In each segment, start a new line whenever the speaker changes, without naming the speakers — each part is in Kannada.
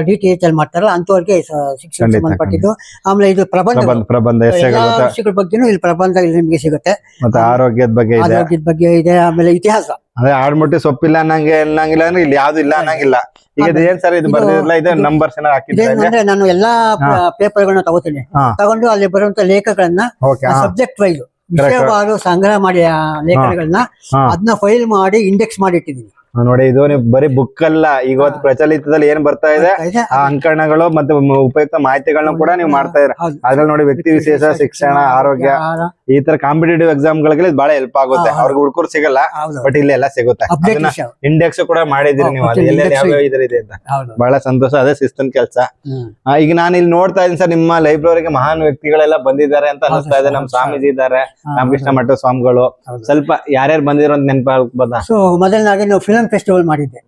ಡಿ ಟಿ ಎಚ್ ಅಲ್ಲಿ ಮಾಡ್ತಾರಲ್ಲ ಅಂತವರಿಗೆ ಶಿಕ್ಷಣ
ಖಂಡಿತ,
ಸಂಬಂಧಪಟ್ಟಿದ್ದು. ಆಮೇಲೆ ಇದು ಪ್ರಬಂಧ.
ಪ್ರಬಂಧ ಪ್ರಬಂಧ
ಎಲ್ಲಾ ವಿಷಯಗಳ ಬಗ್ಗೆನೂ ಇಲ್ಲಿ ಪ್ರಬಂಧ ಇಲ್ಲಿ ನಿಮಗೆ ಸಿಗುತ್ತೆ.
ಮತ್ತೆ ಆರೋಗ್ಯದ ಬಗ್ಗೆ ಇದೆ.
ಆರೋಗ್ಯದ ಬಗ್ಗೆ ಇದೆ ಆಮೇಲೆ ಇತಿಹಾಸ.
ಅದೇ ಆಡ್ಮುಟ್ಟಿ ಸೊಪ್ಪಿಲ್ಲ ಅನ್ನಂಗೆ ಅನ್ನಂಗಿಲ್ಲ ಅಂದ್ರೆ ಇಲ್ಲಿ ಯಾವ್ದು ಇಲ್ಲ ಅನ್ನಂಗಿಲ್ಲ. ಈಗ ಇದು ಏನ್ ಸರ್ ಇದು
ಬರ್ದಿಲ್ಲ
ಇದೆ ಇದು
ಇದು-
ನಂಬರ್ಸ್ ಏನಾರ ಹಾಕಿದ್ರೆ
ಇದೇನಂದ್ರೆ ನಾನು ಎಲ್ಲಾ ಪೇಪರ್ಗಳನ್ನ ತಗೋತೀನಿ.
ಹಾ.
ತಗೊಂಡು ಅಲ್ಲಿ ಬರುವಂತ ಲೇಖಗಳನ್ನ
ಓಕೆ
ಸಬ್ಜೆಕ್ಟ್ ವೈಸ್ ವಿಷಯವಾರು ಸಂಗ್ರಹ ಮಾಡಿ ಆ ಲೇಖನಗಳನ್ನ
ಹಾ.
ಅದನ್ನ ಫೈಲ್ ಮಾಡಿ ಇಂಡೆಕ್ಸ್ ಮಾಡಿ ಇಟ್ಟಿದ್ದೀನಿ.
ನೋಡಿ ಇದು ನೀವು ಬರೀ ಬುಕ್ ಅಲ್ಲ ಈಗ ಇವತ್ತು ಪ್ರಚಲಿತದಲ್ಲಿ ಏನ್ ಬರ್ತಾ ಇದೆ. ಆ ಅಂಕಣಗಳು ಮತ್ತೆ ಉಪಯುಕ್ತ ಮಾಹಿತಿಗಳನ್ನ ಕೂಡ ನೀವು ಮಾಡ್ತಾ ಇದ್ರ. ಅದ್ರಲ್ಲಿ ನೋಡಿ ವ್ಯಕ್ತಿ ವಿಶೇಷ ಶಿಕ್ಷಣ ಆರೋಗ್ಯ ಈ ತರ ಕಾಂಪಿಟೇಟಿವ್ ಎಕ್ಸಾಮ್ ಗಳಿಗೆ ಬಹಳ ಹೆಲ್ಪ್ ಆಗುತ್ತೆ. ಅವ್ರಿಗೆ ಹುಡುಕರು ಸಿಗಲ್ಲ ಬಟ್ ಇಲ್ಲಿ ಎಲ್ಲ ಸಿಗುತ್ತೆ. ಇಂಡೆಕ್ಸ್ ಕೂಡ ಮಾಡಿದಿರಿ ನೀವು. ಎಲ್ಲೆಲ್ಲಿ ಇದ್ರ ಇದೆ ಅಂತ. ಬಹಳ ಸಂತೋಷ ಅದೇ ಶಿಸ್ತನ್ ಕೆಲಸ. ಈಗ ನಾನು ಇಲ್ಲಿ ನೋಡ್ತಾ ಇದ್ದೀನಿ ಸರ್ ನಿಮ್ಮ ಲೈಬ್ರರಿಗೆ ಮಹಾನ್ ವ್ಯಕ್ತಿಗಳೆಲ್ಲ ಬಂದಿದ್ದಾರೆ ಅಂತ ಅನಿಸ್ತಾ ಇದೆ.
ನಮ್ಮ
ನಮ್ ಸ್ವಾಮೀಜಿ ಇದ್ದಾರೆ. ರಾಮಕೃಷ್ಣ ಮಠ ಸ್ವಾಮಿಗಳು. ಸ್ವಲ್ಪ ಯಾರ್ಯಾರು ಬಂದಿರೋ ಅಂತ ನೆನಪಾಗ್ಬೋದಾ
ಸೊ ನೀವು ನಾವು ಫಿಲ್ಮ್ ಫೆಸ್ಟಿವಲ್ ಮಾಡಿದ್ದೆ.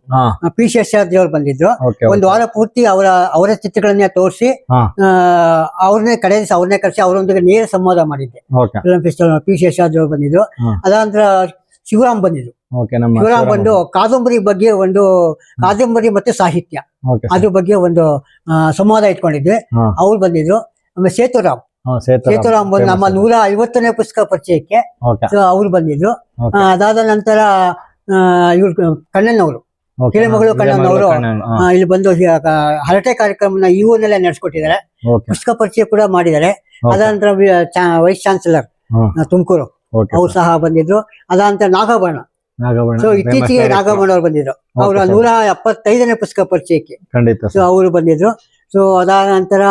ಪಿ ಶೇಷಾದ್ರಿ ಅವ್ರು ಬಂದಿದ್ರು. ಒಂದು ವಾರ ಪೂರ್ತಿ ಅವರ ಅವರ ಚಿತ್ರಗಳನ್ನೇ ತೋರಿಸಿ. ಅವ್ರನ್ನೇ ಕಡೆ ದಿವಸ ಅವ್ರನ್ನೇ ಕರೆಸಿ ಅವರೊಂದಿಗೆ ನೇರ ಸಂವಾದ ಮಾಡಿದ್ದೆ. ಫಿಲಂ ಫೆಸ್ಟಿವಲ್ ಪಿ ಶೇಷಾದ್ರಿ ಅವ್ರು ಬಂದಿದ್ರು.
ಅದಾದ್ರ
ಅದಾನಂತರ ಶಿವರಾಮ್ ಬಂದಿದ್ರು. ಶಿವರಾಮ್ ಬಂದು ಕಾದಂಬರಿ ಬಗ್ಗೆ ಒಂದು ಕಾದಂಬರಿ ಮತ್ತೆ ಸಾಹಿತ್ಯ. ಅದ್ರ ಬಗ್ಗೆ ಒಂದು ಸಂವಾದ ಇಟ್ಕೊಂಡಿದ್ವಿ. ಅವ್ರು ಬಂದಿದ್ರು. ಆಮೇಲೆ ಸೇತುರಾಮ್. ಸೇತುರಾಮ್. ಬಂದು ನಮ್ಮ ನೂರ ಐವತ್ತನೇ ಪುಸ್ತಕ ಪರಿಚಯಕ್ಕೆ ಅವ್ರು ಬಂದಿದ್ರು. ಅದಾದ ನಂತರ ಇವ್ರು ಕಣ್ಣನವರು ಹಿರೇಮಗಳು ಕಣ್ಣನವರು ಇಲ್ಲಿ ಬಂದು ಹರಟೆ ಕಾರ್ಯಕ್ರಮನ ಈ ಊರಿನಲ್ಲೇ ನಡೆಸ್ಕೊಟ್ಟಿದ್ದಾರೆ. ಪುಸ್ತಕ ಪರಿಚಯ ಕೂಡ ಮಾಡಿದ್ದಾರೆ. ಅದಾನಂತರ ವೈಸ್ ಚಾನ್ಸಲರ್. ತುಮಕೂರು. ಅವ್ರು ಸಹ ಬಂದಿದ್ರು. ಅದಾನಂತರ ನಾಗಭರಣ. ಸೊ ಇತ್ತೀಚೆಗೆ ನಾಗಭರಣ ಅವರು ಬಂದಿದ್ರು. ಅವರ. ನೂರ ಎಪ್ಪತ್ತೈದನೇ ಪುಸ್ತಕ ಪರಿಚಯಕ್ಕೆ. ಸೊ ಅವರು ಬಂದಿದ್ರು. ಸೊ ಅದಾದ ನಂತರ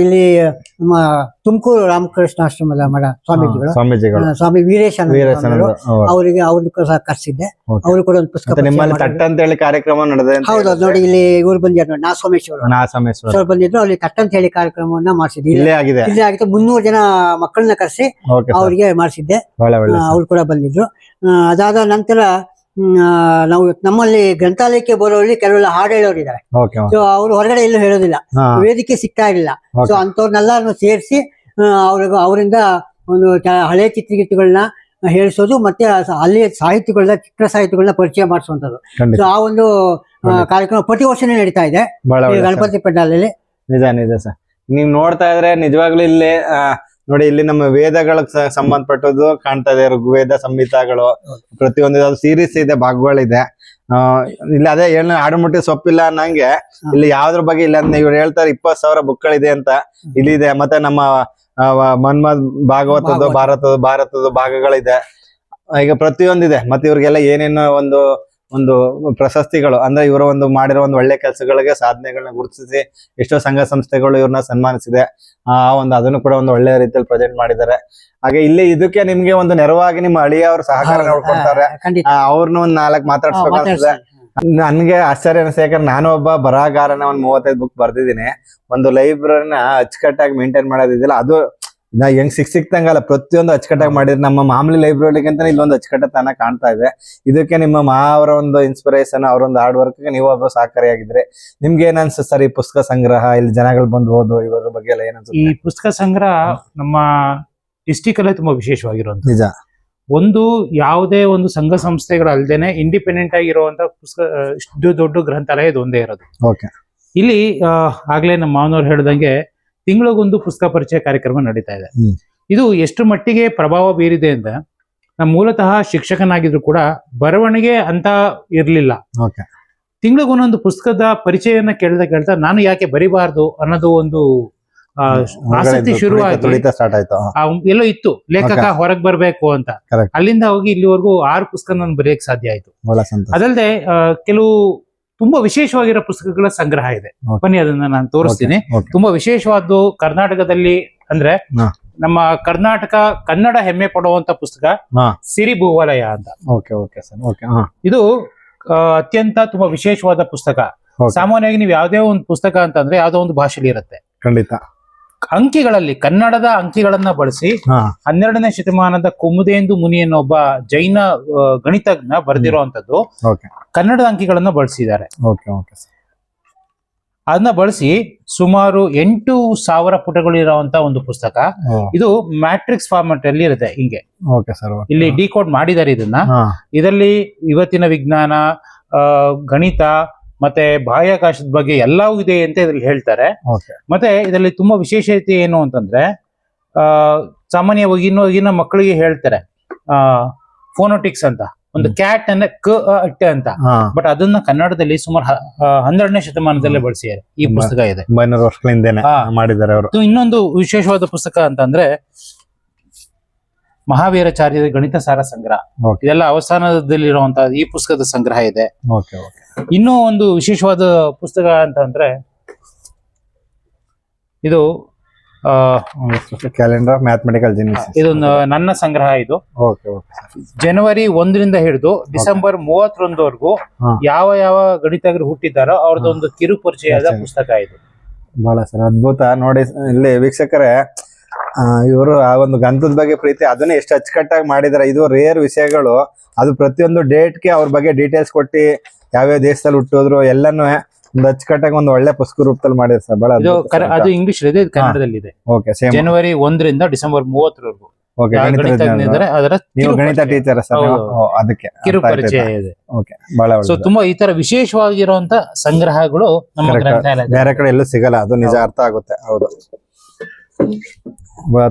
ಇಲ್ಲಿ ನಮ್ಮ ತುಮಕೂರು ರಾಮಕೃಷ್ಣಾಶ್ರಮದ ಮಠ ಸ್ವಾಮೀಜಿಗಳು.
ಸ್ವಾಮೀಜಿಗಳು.
ಸ್ವಾಮಿ ವೀರೇಶಾನಂದ ಅವರಿಗೆ ಅವ್ರನ್ನ ಕೂಡ ಸಹ ಕರ್ಸಿದ್ದೆ. ಅವ್ರು ಕೂಡ ಒಂದು ಪುಸ್ತಕ
ನಿಮ್ಮಲ್ಲಿ ತಟ್ಟ ಅಂತ ಹೇಳಿ ಕಾರ್ಯಕ್ರಮ ನಡೆದ
ಹೌದು ನೋಡಿ ಇಲ್ಲಿ ಇವ್ರು ಬಂದಿದ್ರು ನಾ ಸೋಮೇಶ್ವರ
ನಾ ಸೋಮೇಶ್ವರ
ಅವ್ರು ಬಂದಿದ್ರು ಅಲ್ಲಿ ತಟ್ಟ ಅಂತ ಹೇಳಿ ಕಾರ್ಯಕ್ರಮವನ್ನ ಮಾಡಿಸಿದ್ವಿ
ಇಲ್ಲೇ ಆಗಿದೆ.
ಇಲ್ಲೇ ಆಗಿತ್ತು ಮುನ್ನೂರು ಜನ ಮಕ್ಕಳನ್ನ ಕರೆಸಿ ಅವ್ರಿಗೆ ಮಾಡಿಸಿದ್ದೆ. ಅವ್ರು ಕೂಡ ಬಂದಿದ್ರು. ಅದಾದ ನಂತರ ನಾವು ನಮ್ಮಲ್ಲಿ ಗ್ರಂಥಾಲಯಕ್ಕೆ ಬರೋರಲ್ಲಿ ಕೆಲವೆಲ್ಲ ಹಾಡು ಹೇಳೋರು ಇದ್ದಾರೆ ಸೊ ಅವ್ರು ಹೊರಗಡೆ ಎಲ್ಲೂ ಹೇಳೋದಿಲ್ಲ. ವೇದಿಕೆ ಸಿಗ್ತಾ ಇರಲಿಲ್ಲ. ಸೊ ಅಂತವ್ರನ್ನೆಲ್ಲರನ್ನು ಸೇರಿಸಿ ಅವ್ರಿಗೆ ಅವರಿಂದ ಒಂದು ಹಳೆ ಚಿತ್ರಗೀತೆಗಳನ್ನ ಹೇಳಿಸೋದು ಮತ್ತೆ ಅಲ್ಲಿ ಸಾಹಿತ್ಯಗಳನ್ನ ಚಿತ್ರ ಸಾಹಿತ್ಯಗಳನ್ನ ಪರಿಚಯ ಮಾಡಿಸುವಂತದ್ದು ಸೊ ಆ ಒಂದು ಕಾರ್ಯಕ್ರಮ ಪ್ರತಿ ವರ್ಷನೇ ನಡೀತಾ ಇದೆ. ಗಣಪತಿ ಪೆಂಡಾಲಲ್ಲಿ.
ನಿಜ ನಿಜ ಸರ್. ನೀವ್ ನೋಡ್ತಾ ಇದ್ರೆ ನಿಜವಾಗ್ಲೂ ಇಲ್ಲಿ ನೋಡಿ ಇಲ್ಲಿ ನಮ್ಮ ವೇದಗಳಿಗೆ ಸಂಬಂಧಪಟ್ಟದ್ದು ಕಾಣ್ತಾ ಇದೆ ಋಗ್ವೇದ ಸಂಹಿತಾಗಳು. ಪ್ರತಿಯೊಂದು ಸೀರೀಸ್ ಇದೆ ಭಾಗಗಳಿದೆ. ಇಲ್ಲಿ ಅದೇ ಏನು ಆಡುಮುಟ್ಟಿ ಸೊಪ್ಪಿಲ್ಲ ಅನ್ನಂಗೆ ಇಲ್ಲಿ ಯಾವ್ದ್ರ ಬಗ್ಗೆ ಇಲ್ಲ ಅಂದ್ರೆ ಇವ್ರು ಹೇಳ್ತಾರೆ ಇಪ್ಪತ್ ಸಾವಿರ ಬುಕ್ಗಳಿದೆ ಅಂತ. ಇಲ್ಲಿದೆ ಮತ್ತೆ ನಮ್ಮ ಮನ್ಮದ್ ಭಾಗವತದ್ದು
ಭಾಗವತ.
ಭಾರತದ ಭಾರತದ ಭಾಗಗಳಿದೆ. ಈಗ ಪ್ರತಿಯೊಂದಿದೆ. ಮತ್ತೆ ಇವ್ರಿಗೆಲ್ಲ ಏನೇನೋ ಒಂದು ಒಂದು ಪ್ರಶಸ್ತಿಗಳು ಅಂದ್ರೆ ಇವರ ಒಂದು ಮಾಡಿರೋ ಒಂದು ಒಳ್ಳೆ ಕೆಲಸಗಳಿಗೆ ಸಾಧನೆಗಳನ್ನ ಗುರುತಿಸಿ ಎಷ್ಟೋ ಸಂಘ ಸಂಸ್ಥೆಗಳು ಇವ್ರನ್ನ ಸನ್ಮಾನಿಸಿದೆ. ಆ ಒಂದು ಅದನ್ನು ಕೂಡ ಒಂದು ಒಳ್ಳೆ ರೀತಿಯಲ್ಲಿ ಪ್ರೆಸೆಂಟ್ ಮಾಡಿದ್ದಾರೆ. ಹಾಗೆ ಇಲ್ಲಿ ಇದಕ್ಕೆ ನಿಮ್ಗೆ ಒಂದು ನೆರವಾಗಿ ನಿಮ್ಮ ಅಳಿಯ ಅವ್ರ ಸಹಕಾರ ನೋಡ್ಕೊಳ್ತಾರೆ ಅವ್ರನ್ನ ಒಂದ್ ನಾಲ್ಕು ಮಾತಾಡ್ಸ್ಬೇಕಾಗ್ತದೆ ನನ್ಗೆ ಆಶ್ಚರ್ಯ ಅನಿಸ್ತು ಯಾಕಂದ್ರೆ ನಾನು ಒಬ್ಬ ಬರಹಗಾರನ ಒಂದ್ ಮೂವತ್ತೈದು ಬುಕ್ ಬರ್ದಿದ್ದೀನಿ. ಒಂದು ಲೈಬ್ರರಿನ ಅಚ್ಚುಕಟ್ಟಾಗಿ ಮೇಂಟೈನ್ ಮಾಡೋದಿದಿಲ್ಲ ಅದು ನಾ ಹೆಂಗ್ ಸಿಕ್ ಸಿಕ್ತಂಗಲ್ಲ ಪ್ರತಿಯೊಂದು ಅಚ್ಚುಕಟ್ಟಾಗಿ ಮಾಡಿದ್ರೆ ನಮ್ಮ ಮಾಮೂಲಿ ಲೈಬ್ರರಿಗಿಂತ ಇಲ್ಲೊಂದು ಅಚ್ಚುಕಟ್ಟತನ ಕಾಣ್ತಾ ಇದೆ. ಇದಕ್ಕೆ ನಿಮ್ಮ ಮಾ ಅವರ ಒಂದು ಇನ್ಸ್ಪಿರೇಷನ್ ಅವರೊಂದು ಹಾರ್ಡ್ ವರ್ಕ್ ನೀವು ಒಬ್ಬ ಸಹಕಾರಿಯಾಗಿದ್ರೆ ನಿಮ್ಗೆ ಏನ್ ಅನ್ಸುತ್ತೆ ಸರ್ ಈ ಪುಸ್ತಕ ಸಂಗ್ರಹ? ಇಲ್ಲಿ ಜನಗಳು ಬಂದು ಓದು ಇವರ ಬಗ್ಗೆ ಎಲ್ಲ ಏನ್
ಈ ಪುಸ್ತಕ ಸಂಗ್ರಹ ನಮ್ಮ ಡಿಸ್ಟಿಕ್ ಅಲ್ಲೇ ತುಂಬಾ ವಿಶೇಷವಾಗಿರುವಂತ
ನಿಜ.
ಒಂದು ಯಾವುದೇ ಒಂದು ಸಂಘ ಸಂಸ್ಥೆಗಳು ಅಲ್ದೇನೆ ಇಂಡಿಪೆಂಡೆಂಟ್ ಆಗಿರುವಂತ ಪುಸ್ತಕ ಇಷ್ಟು ದೊಡ್ಡ ಗ್ರಂಥಾಲಯ ಇದು ಒಂದೇ ಇರೋದು.
ಓಕೆ
ಇಲ್ಲಿ ಆಗ್ಲೇ ನಮ್ಮ ಮಾವನವ್ರು ಹೇಳ್ದಂಗೆ ತಿಂಗಳಿಗೊಂದು ಪುಸ್ತಕ ಪರಿಚಯ ಕಾರ್ಯಕ್ರಮ ನಡೀತಾ ಇದೆ. ಇದು ಎಷ್ಟು ಮಟ್ಟಿಗೆ ಪ್ರಭಾವ ಬೀರಿದೆ ಅಂತ ನಮ್ಮ ಮೂಲತಃ ಶಿಕ್ಷಕನಾಗಿದ್ರು ಕೂಡ ಬರವಣಿಗೆ ಅಂತ ಇರಲಿಲ್ಲ. ತಿಂಗಳಿಗೊಂದೊಂದು ಪುಸ್ತಕದ ಪರಿಚಯನ ಕೇಳ್ತಾ ಕೇಳ್ತಾ ನಾನು ಯಾಕೆ ಬರಿಬಾರ್ದು ಅನ್ನೋದು ಒಂದು ಆಸಕ್ತಿ ಶುರುವಾಗಿ ಆ ಎಲ್ಲೋ ಇತ್ತು. ಲೇಖಕ ಹೊರಗೆ ಬರ್ಬೇಕು ಅಂತ. ಅಲ್ಲಿಂದ ಹೋಗಿ ಇಲ್ಲಿವರೆಗೂ ಆರು ಪುಸ್ತಕ ನಾನು ಬರೆಯಕ್ ಸಾಧ್ಯ ಆಯ್ತು. ಅದಲ್ಲದೆ ಕೆಲವು ತುಂಬಾ ವಿಶೇಷವಾಗಿರೋ ಪುಸ್ತಕಗಳ ಸಂಗ್ರಹ ಇದೆ. ಬನ್ನಿ ಅದನ್ನ ನಾನು ತೋರಿಸ್ತೀನಿ. ತುಂಬಾ ವಿಶೇಷವಾದ್ದು ಕರ್ನಾಟಕದಲ್ಲಿ ಅಂದ್ರೆ ನಮ್ಮ ಕರ್ನಾಟಕ ಕನ್ನಡ ಹೆಮ್ಮೆ ಪಡುವಂತ ಪುಸ್ತಕ. ಸಿರಿ ಭೂವಲಯ ಅಂತ.
ಓಕೆ ಓಕೆ ಸರ್ ಓಕೆ
ಇದು ಅತ್ಯಂತ ತುಂಬಾ ವಿಶೇಷವಾದ ಪುಸ್ತಕ. ಸಾಮಾನ್ಯವಾಗಿ ನೀವು ಯಾವುದೇ ಒಂದು ಪುಸ್ತಕ ಅಂತಂದ್ರೆ ಯಾವ್ದೋ ಒಂದು ಭಾಷೆಲಿ ಇರುತ್ತೆ.
ಖಂಡಿತ.
ಅಂಕಿಗಳಲ್ಲಿ ಕನ್ನಡದ ಅಂಕಿಗಳನ್ನ ಬಳಸಿ ಹನ್ನೆರಡನೇ ಶತಮಾನದ ಕುಮುದೇಂದು ಮುನಿ ಅನ್ನೋ ಒಬ್ಬ ಜೈನ ಗಣಿತಜ್ಞ ಬರೆದಿರುವಂತದ್ದು ಕನ್ನಡದ ಅಂಕಿಗಳನ್ನ ಬಳಸಿದ್ದಾರೆ. ಅದನ್ನ ಬಳಸಿ ಸುಮಾರು ಎಂಟು ಸಾವಿರ ಪುಟಗಳು ಇರುವಂತ ಒಂದು ಪುಸ್ತಕ. ಇದು ಮ್ಯಾಟ್ರಿಕ್ಸ್ ಫಾರ್ಮೆಟ್ ಅಲ್ಲಿ ಇರುತ್ತೆ ಹಿಂಗೆ. ಇಲ್ಲಿ ಡಿಕೋಡ್ ಮಾಡಿದ್ದಾರೆ ಇದನ್ನ. ಇದರಲ್ಲಿ ಇವತ್ತಿನ ವಿಜ್ಞಾನ ಗಣಿತ ಮತ್ತೆ ಬಾಹ್ಯಾಕಾಶದ ಬಗ್ಗೆ ಎಲ್ಲವೂ ಇದೆ ಅಂತ ಇದ್ರಲ್ಲಿ ಹೇಳ್ತಾರೆ. ಮತ್ತೆ ಇದರಲ್ಲಿ ತುಂಬಾ ವಿಶೇಷತೆ ಏನು ಅಂತಂದ್ರೆ ಆ ಸಾಮಾನ್ಯವಾಗಿ ಇನ್ನೂ ಈಗಿನ ಮಕ್ಕಳಿಗೆ ಹೇಳ್ತಾರೆ. ಆ ಫೋನೋಟಿಕ್ಸ್ ಅಂತ. ಒಂದು ಕ್ಯಾಟ್ ಅಂದ್ರೆ ಕ ಅಟ್ಟೆ ಅಂತ. ಬಟ್ ಅದನ್ನ ಕನ್ನಡದಲ್ಲಿ ಸುಮಾರು ಹನ್ನೆರಡನೇ ಶತಮಾನದಲ್ಲೇ ಬಳಸಿದ್ದಾರೆ. ಈ ಪುಸ್ತಕ ಇದೆ.
ಒಂಬೈನೂರು ವರ್ಷಗಳಿಂದೇನೆ
ಹಾ.
ಮಾಡಿದ್ದಾರೆ ಅವರು.
ಇನ್ನೊಂದು ವಿಶೇಷವಾದ ಪುಸ್ತಕ ಅಂತಂದ್ರೆ ಮಹಾವೀರಾಚಾರ್ಯರ ಗಣಿತ ಸಾರ ಸಂಗ್ರಹ. ಇದೆಲ್ಲ ಅವಸಾನದಲ್ಲಿರುವಂತಹ ಈ ಪುಸ್ತಕದ ಸಂಗ್ರಹ ಇದೆ. ಇನ್ನೂ ಒಂದು ವಿಶೇಷವಾದ ಪುಸ್ತಕ ಅಂತ ಅಂದ್ರೆ ಇದು
ಕ್ಯಾಲೆಂಡರ್ ಮ್ಯಾಥಮೆಟಿಕಲ್
ಇದು ನನ್ನ ಸಂಗ್ರಹ ಇದು. ಜನವರಿ ಒಂದರಿಂದ ಹಿಡಿದು ಡಿಸೆಂಬರ್ ಮೂವತ್ತೊಂದವರೆಗೂ. ಯಾವ ಯಾವ ಗಣಿತಜ್ಞರು ಹುಟ್ಟಿದ್ದಾರೋ ಅವ್ರದ್ದೊಂದು ಕಿರು ಪರಿಚಯದ ಪುಸ್ತಕ ಇದು.
ಬಹಳ ಸರ್ ಅದ್ಭುತ. ನೋಡಿ ಇಲ್ಲಿ ವೀಕ್ಷಕರೇ ಇವರು ಆ ಒಂದು ಗಂಧದ ಬಗ್ಗೆ ಪ್ರೀತಿ ಅದನ್ನೇ ಎಷ್ಟು ಅಚ್ಚುಕಟ್ಟಾಗಿ ಮಾಡಿದಾರೆ. ಇದು ರೇರ್ ವಿಷಯಗಳು. ಅದು ಪ್ರತಿಯೊಂದು ಡೇಟ್ಗೆ ಅವ್ರ ಬಗ್ಗೆ ಡೀಟೇಲ್ಸ್ ಕೊಟ್ಟು ಯಾವ್ಯಾವ ದೇಶದಲ್ಲಿ ಹುಟ್ಟೋದ್ರು ಎಲ್ಲಾನು ಒಂದು ಅಚ್ಚುಕಟ್ಟಾಗಿ ಒಂದು ಒಳ್ಳೆ ಪುಸ್ತಕ ರೂಪದಲ್ಲಿ ಮಾಡಿದ್ರು ಸರ್. ಬಹಳ
ಅದು ಇಂಗ್ಲಿಷ್ ಇದೆ ಕನ್ನಡದಲ್ಲಿ ಇದೆ
ಓಕೆ ಸೇಮ್
ಜನವರಿ ಒಂದರಿಂದ ಡಿಸೆಂಬರ್ ಮೂವತ್ತರವರೆಗೂ.
ಓಕೆ
ಯಾವ
ಗಣಿತ ನೀವು. ಟೀಚರ್ ಸರ್ ಅದಕ್ಕೆ
ಪರಿಚಯ ಇದೆ.
ಓಕೆ ಬಹಳ
ಸೊ ತುಂಬಾ ಈ ತರ ವಿಶೇಷವಾಗಿರುವಂತ ಸಂಗ್ರಹಗಳು ನಮ್ಮ
ಬೇರೆ ಕಡೆ ಎಲ್ಲೂ ಸಿಗಲ್ಲ ಅದು ನಿಜ ಅರ್ಥ ಆಗುತ್ತೆ. ಹೌದು.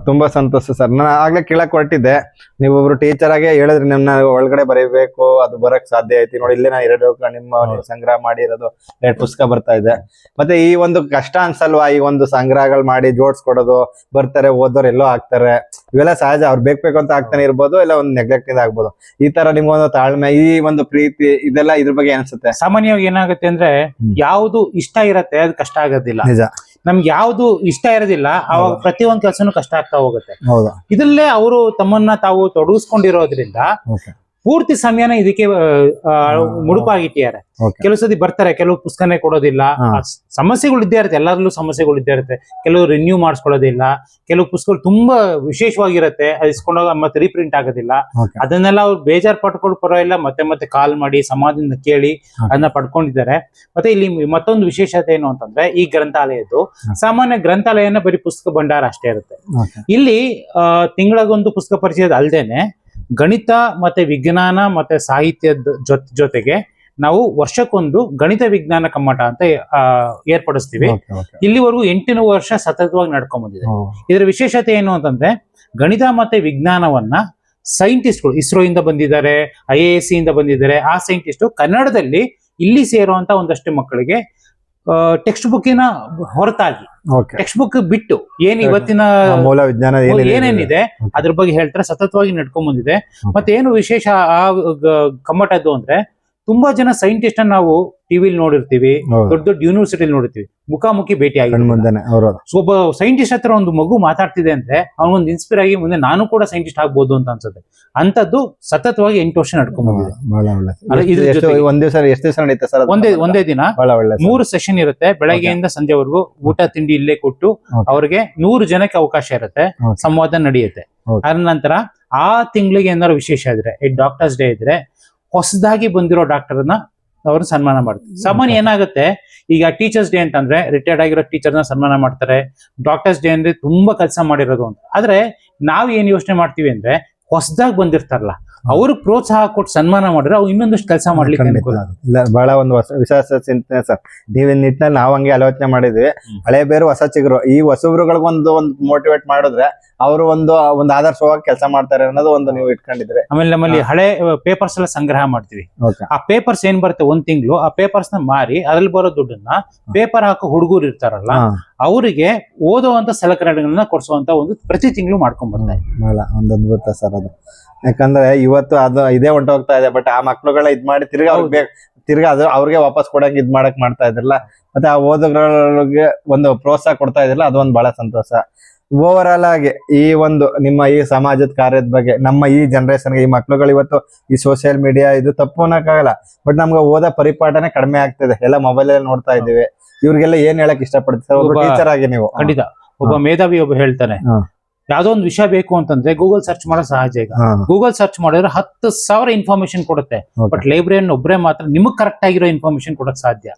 ತುಂಬಾ ಸಂತೋಷ ಸರ್. ನಾನು ಆಗ್ಲೇ ಕೇಳಕ್ ಹೊರಟಿದ್ದೆ. ನೀವೊಬ್ರು ಟೀಚರ್ ಆಗಿ ಹೇಳಿದ್ರಿ ನಿಮ್ನ ಒಳಗಡೆ ಬರೀಬೇಕು ಅದು ಬರಕ್ ಸಾಧ್ಯ ಐತಿ ನೋಡಿ ಇಲ್ಲೇ ನಾ ಎರಡು ನಿಮ್ಮ ಸಂಗ್ರಹ ಮಾಡಿರೋದು ಎರಡು ಪುಸ್ತಕ ಬರ್ತಾ ಇದೆ. ಮತ್ತೆ ಈ ಒಂದು ಕಷ್ಟ ಅನ್ಸಲ್ವಾ? ಈ ಒಂದು ಸಂಗ್ರಹಗಳು ಮಾಡಿ ಜೋಡಿಸ್ಕೊಡೋದು ಬರ್ತಾರೆ ಓದೋರು ಎಲ್ಲೋ ಆಗ್ತಾರೆ. ಇವೆಲ್ಲ ಸಹಜ. ಅವ್ರು ಬೇಕು ಬೇಕು ಅಂತ ಆಗ್ತಾನೆ ಇರ್ಬೋದು ಇಲ್ಲ ಒಂದು ನೆಗ್ಲೆಕ್ಟ್ ಇಂದ ಆಗ್ಬೋದು. ಈ ತರ ನಿಮ್ಗೊಂದು ತಾಳ್ಮೆ ಈ ಒಂದು ಪ್ರೀತಿ ಇದೆಲ್ಲ ಇದ್ರ ಬಗ್ಗೆ ಅನ್ಸುತ್ತೆ.
ಸಾಮಾನ್ಯವಾಗಿ ಏನಾಗುತ್ತೆ ಅಂದ್ರೆ. ಯಾವುದು ಇಷ್ಟ ಇರತ್ತೆ ಅದು ಕಷ್ಟ ಆಗೋದಿಲ್ಲ.
ನಿಜ.
ನಮ್ಗೆ ಯಾವ್ದು ಇಷ್ಟ ಇರೋದಿಲ್ಲ ಅವಾಗ
ಪ್ರತಿ
ಪ್ರತಿಯೊಂದ್ ಕೆಲಸನೂ ಕಷ್ಟ ಆಗ್ತಾ ಹೋಗುತ್ತೆ.
ಹೌದಾ.
ಇದರಲ್ಲೇ ಅವರು ತಮ್ಮನ್ನ ತಾವು ತೊಡಗಿಸ್ಕೊಂಡಿರೋದ್ರಿಂದ ಪೂರ್ತಿ ಸಮಯನ ಇದಕ್ಕೆ ಮುಡುಪಾಗಿಟ್ಟಿದ್ದಾರೆ. ಕೆಲವು ಸತಿ ಬರ್ತಾರೆ ಕೆಲವು ಪುಸ್ತಕನೇ ಕೊಡೋದಿಲ್ಲ. ಸಮಸ್ಯೆಗಳು ಇದ್ದೇ ಇರುತ್ತೆ ಎಲ್ಲರಲ್ಲೂ ಸಮಸ್ಯೆಗಳು ಇದ್ದೇ ಇರುತ್ತೆ. ಕೆಲವು ರಿನ್ಯೂ ಮಾಡಿಸ್ಕೊಳ್ಳೋದಿಲ್ಲ. ಕೆಲವು ಪುಸ್ತಕಗಳು ತುಂಬಾ ವಿಶೇಷವಾಗಿರುತ್ತೆ ಅದು ಇಸ್ಕೊಂಡೋಗ ಮತ್ತೆ ರೀಪ್ರಿಂಟ್ ಆಗೋದಿಲ್ಲ. ಅದನ್ನೆಲ್ಲ ಅವ್ರು ಬೇಜಾರ್ ಪಡ್ಕೊಂಡು ಪರವಾಗಿಲ್ಲ ಮತ್ತೆ ಮತ್ತೆ ಕಾಲ್ ಮಾಡಿ ಸಮಾಜದಿಂದ ಕೇಳಿ. ಅದನ್ನ ಪಡ್ಕೊಂಡಿದ್ದಾರೆ. ಮತ್ತೆ ಇಲ್ಲಿ ಮತ್ತೊಂದು ವಿಶೇಷತೆ ಏನು ಅಂತಂದ್ರೆ ಈ ಗ್ರಂಥಾಲಯದ್ದು. ಸಾಮಾನ್ಯ ಗ್ರಂಥಾಲಯನ ಬರೀ ಪುಸ್ತಕ ಭಂಡಾರ ಅಷ್ಟೇ ಇರುತ್ತೆ. ಇಲ್ಲಿ ತಿಂಗಳಿಗೊಂದು ಪುಸ್ತಕ ಪರಿಚಯದ ಅಲ್ದೇನೆ ಗಣಿತ ಮತ್ತೆ ವಿಜ್ಞಾನ ಮತ್ತೆ ಸಾಹಿತ್ಯದ ಜೊತೆ ಜೊತೆಗೆ ನಾವು ವರ್ಷಕ್ಕೊಂದು ಗಣಿತ ವಿಜ್ಞಾನ ಕಮ್ಮಟ ಅಂತ ಆ, ಏರ್ಪಡಿಸ್ತೀವಿ. ಇಲ್ಲಿವರೆಗೂ ಎಂಟು ವರ್ಷ ಸತತವಾಗಿ
ನಡ್ಕೊಂಡ್ಬಂದಿದೆ
ಇದರ ವಿಶೇಷತೆ ಏನು ಅಂತಂದ್ರೆ ಗಣಿತ ಮತ್ತೆ ವಿಜ್ಞಾನವನ್ನ ಸೈಂಟಿಸ್ಟ್ಗಳು ಇಸ್ರೋ ಇಂದ ಬಂದಿದ್ದಾರೆ ಐ ಎ ಎಸ್ ಇಂದ ಬಂದಿದ್ದಾರೆ ಆ ಸೈಂಟಿಸ್ಟ್ ಕನ್ನಡದಲ್ಲಿ ಇಲ್ಲಿ ಸೇರುವಂತ ಒಂದಷ್ಟು ಮಕ್ಕಳಿಗೆ ಟೆಕ್ಸ್ಟ್ ಬುಕ್ಕಿನ ಹೊರತಾಗಿ. ಟೆಕ್ಸ್ಟ್ ಬುಕ್ ಬಿಟ್ಟು ಏನ್ ಇವತ್ತಿನ
ಮೂಲ ವಿಜ್ಞಾನ
ಏನೇನಿದೆ ಅದ್ರ ಬಗ್ಗೆ ಹೇಳ್ತಾರೆ ಸತತವಾಗಿ ನಡ್ಕೊಂಡ್ ಬಂದಿದೆ. ಮತ್ತೆ ಏನು ವಿಶೇಷ ಆ ಕಮ್ಮಟದ್ದು ಅಂದ್ರೆ ತುಂಬಾ ಜನ ಸೈಂಟಿಸ್ಟ್ ನಾವು ಟಿವಿಲಿ ನೋಡಿರ್ತೀವಿ. ದೊಡ್ಡ ದೊಡ್ಡ ಯೂನಿವರ್ಸಿಟಿ ನೋಡಿರ್ತೀವಿ. ಮುಖಾಮುಖಿ ಭೇಟಿ
ಆಗಿದೆ
ಸೊ ಒಬ್ಬ ಸೈಂಟಿಸ್ಟ್ ಹತ್ರ ಒಂದು ಮಗು ಮಾತಾಡ್ತಿದೆ ಅಂದ್ರೆ ಅವನೊಂದು ಇನ್ಸ್ಪೈರ್ ಆಗಿ ಮುಂದೆ ನಾನು ಕೂಡ ಸೈಂಟಿಸ್ಟ್ ಆಗ್ಬೋದು ಅಂತ ಅನ್ಸುತ್ತೆ. ಅಂತದ್ದು ಸತತವಾಗಿ ಎಂಟು ವರ್ಷ ನಡ್ಕೊಂಡ್ಬಂದಿದೆ. ಇದ್ರ
ಎಷ್ಟು ಒಂದ್ ಎಷ್ಟು ದಿವಸ ಸರ್
ಒಂದೇ ಒಂದೇ ದಿನ. ಮೂರು ಸೆಷನ್ ಇರುತ್ತೆ. ಬೆಳಗ್ಗೆಯಿಂದ ಸಂಜೆವರೆಗೂ ಊಟ ತಿಂಡಿ ಇಲ್ಲೇ ಕೊಟ್ಟು. ಅವ್ರಿಗೆ ನೂರು ಜನಕ್ಕೆ ಅವಕಾಶ ಇರುತ್ತೆ. ಸಂವಾದ ನಡೆಯುತ್ತೆ. ಅದ ನಂತರ ಆ ತಿಂಗಳಿಗೆ ಏನಾದ್ರು ವಿಶೇಷ ಇದ್ರೆ ಡಾಕ್ಟರ್ಸ್ ಡೇ ಇದ್ರೆ ಹೊಸದಾಗಿ ಬಂದಿರೋ ಡಾಕ್ಟರ್ನ ಅವ್ರು ಸನ್ಮಾನ ಮಾಡ್ತಾರೆ. ಸಾಮಾನ್ಯ ಏನಾಗುತ್ತೆ? ಈಗ ಟೀಚರ್ಸ್ ಡೇ ಅಂತಂದ್ರೆ ರಿಟೈರ್ಡ್ ಆಗಿರೋ ಟೀಚರ್ನ ಸನ್ಮಾನ ಮಾಡ್ತಾರೆ. ಡಾಕ್ಟರ್ಸ್ ಡೇ ಅಂದ್ರೆ ತುಂಬಾ ಕೆಲಸ ಮಾಡಿರೋದು ಅಂತ. ಆದ್ರೆ ನಾವ್ ಏನ್ ಯೋಚನೆ ಮಾಡ್ತೀವಿ ಅಂದ್ರೆ ಹೊಸದಾಗಿ ಬಂದಿರ್ತಾರಲ್ಲ ಅವ್ರು ಪ್ರೋತ್ಸಾಹ ಕೊಟ್ಟು ಸನ್ಮಾನ ಮಾಡಿದ್ರೆ ಅವ್ರು ಇನ್ನೊಂದಷ್ಟು ಕೆಲಸ ಮಾಡ್ಲಿಕ್ಕೆ
ಇಲ್ಲ ಬಹಳ ಒಂದು ಹೊಸ ವಿಶ್ವಾಸ ಚಿಂತನೆ ಸರ್. ನೀವು ನಿಟ್ಟಿನಲ್ಲಿ ನಾವ್ ಹಂಗೆ ಆಲೋಚನೆ ಮಾಡಿದ್ವಿ. ಹಳೆ ಬೇರೆ ಹೊಸ ಚಿಗರು. ಈ ಹೊಸಬ್ರುಗಳಿಗೊಂದು ಒಂದು ಮೋಟಿವೇಟ್ ಮಾಡಿದ್ರೆ ಅವರು ಒಂದು ಒಂದು ಆದರ್ಶವಾಗಿ ಕೆಲಸ ಮಾಡ್ತಾರೆ ಅನ್ನೋದು ಒಂದು ನೀವು ಇಟ್ಕೊಂಡಿದ್ರೆ.
ಆಮೇಲೆ ನಮ್ಮಲ್ಲಿ ಹಳೆ ಪೇಪರ್ಸ್ ಎಲ್ಲ ಸಂಗ್ರಹ ಮಾಡ್ತೀವಿ. ಆ ಪೇಪರ್ಸ್ ಏನ್ ಬರುತ್ತೆ ಒಂದ್ ತಿಂಗಳು ಆ ಪೇಪರ್ಸ್ನ ಮಾರಿ ಅದ್ರಲ್ಲಿ ಬರೋ ದುಡ್ಡನ್ನ ಪೇಪರ್ ಹಾಕೋ ಹುಡುಗರು ಇರ್ತಾರಲ್ಲ ಅವರಿಗೆ ಓದುವಂತ ಸಲಕರಣೆಗಳನ್ನ ಕೊಡಿಸುವಂತ ಒಂದು ಪ್ರತಿ ತಿಂಗಳು ಮಾಡ್ಕೊಂಡ್
ಬಹಳ ಒಂದು ಅದ್ಭುತ ಸರ್ ಅದು. ಯಾಕಂದ್ರೆ ಇವತ್ತು ಅದು ಇದೇ ಹೊಂಟೋಗ್ತಾ ಇದೆ ಬಟ್ ಆ ಮಕ್ಳುಗಳ ಇದ್ ಮಾಡಿ ತಿರ್ಗಾ ಅವ್ರಿಗೆ ತಿರ್ಗಾ ಅದು ಅವ್ರಿಗೆ ವಾಪಸ್ ಕೊಡಂಗ್ ಇದ್ ಮಾಡಕ್ ಮಾಡ್ತಾ ಇದ್ರಲ್ಲ ಮತ್ತೆ ಆ ಓದುಗಳಿಗೆ ಒಂದು ಪ್ರೋತ್ಸಾಹ ಕೊಡ್ತಾ ಇದ್ರಲ್ಲ ಅದೊಂದು ಬಹಳ ಸಂತೋಷ. ಓವರ್ ಆಲ್ ಆಗಿ ಈ ಒಂದು ನಿಮ್ಮ ಈ ಸಮಾಜದ ಕಾರ್ಯದ ಬಗ್ಗೆ ನಮ್ಮ ಈ ಜನರೇಷನ್ಗೆ ಈ ಮಕ್ಳುಗಳು ಇವತ್ತು ಈ ಸೋಷಿಯಲ್ ಮೀಡಿಯಾ ಇದು ತಪ್ಪು ಅನ್ನಕ್ಕಾಗಲ್ಲ. ಬಟ್ ನಮ್ಗೆ ಓದೋ ಪರಿಪಾಠನೆ ಕಡಿಮೆ ಆಗ್ತಿದೆ. ಎಲ್ಲ ಮೊಬೈಲ್ ಅಲ್ಲಿ ನೋಡ್ತಾ ಇದ್ದೀವಿ. ಇವ್ರಿಗೆಲ್ಲ ಏನ್ ಹೇಳಕ್ ಇಷ್ಟಪಡ್ತೀವಿ ಒಬ್ಬ
ಒಬ್ಬ-
ಟೀಚರ್ ಆಗಿ ನೀವು.
ಖಂಡಿತ. ಒಬ್ಬ ಮೇಧಾವಿ ಒಬ್ಬ ಹೇಳ್ತಾನೆ. ಯಾವ್ದೋ ಒಂದು ವಿಷಯ ಬೇಕು ಅಂತಂದ್ರೆ ಗೂಗಲ್ ಸರ್ಚ್ ಮಾಡೋ ಸಹಜ ಈಗ. ಗೂಗಲ್ ಸರ್ಚ್ ಮಾಡಿದ್ರೆ ಹತ್ತು ಸಾವಿರ ಇನ್ಫಾರ್ಮೇಶನ್ ಕೊಡುತ್ತೆ. ಬಟ್ ಲೈಬ್ರರಿಯನ್ ಒಬ್ಬರೇ ಮಾತ್ರ ನಿಮಗ್ ಕರೆಕ್ಟ್ ಆಗಿರೋ ಇನ್ಫಾರ್ಮೇಶನ್ ಕೊಡಕ್ ಸಾಧ್ಯ.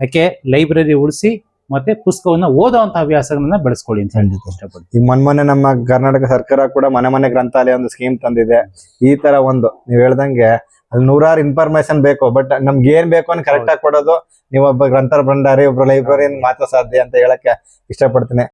ಯಾಕೆ? ಲೈಬ್ರರಿ ಉಳಿಸಿ ಮತ್ತೆ ಪುಸ್ತಕವನ್ನ ಓದುವಂತ ಹವ್ಯಾಸಗಳನ್ನ ಬೆಳೆಸ್ಕೊಳ್ಳಿ ಅಂತ ಹೇಳಿ ಇಷ್ಟಪಡ್ತೀವಿ
ಈಗ ಮೊನ್ನೆ ನಮ್ಮ ಕರ್ನಾಟಕ ಸರ್ಕಾರ ಕೂಡ ಮನೆ ಮನೆ ಗ್ರಂಥಾಲಯ ಒಂದು ಸ್ಕೀಮ್ ತಂದಿದೆ. ಈ ತರ ಒಂದು. ನೀವ್ ಹೇಳ್ದಂಗೆ ಅಲ್ಲಿ ನೂರಾರು ಇನ್ಫಾರ್ಮೇಶನ್ ಬೇಕು. ಬಟ್ ನಮ್ಗೆ ಏನ್ ಬೇಕು ಅಂತ ಕರೆಕ್ಟ್ ಆಗಿ ಕೊಡೋದು ನೀವೊಬ್ಬ ಗ್ರಂಥರ ಭಂಡಾರಿ ಒಬ್ಬ ಲೈಬ್ರರಿ ಮಾತ್ರ ಸಾಧ್ಯ ಅಂತ ಹೇಳಕ್ಕೆ ಇಷ್ಟಪಡ್ತೀನಿ.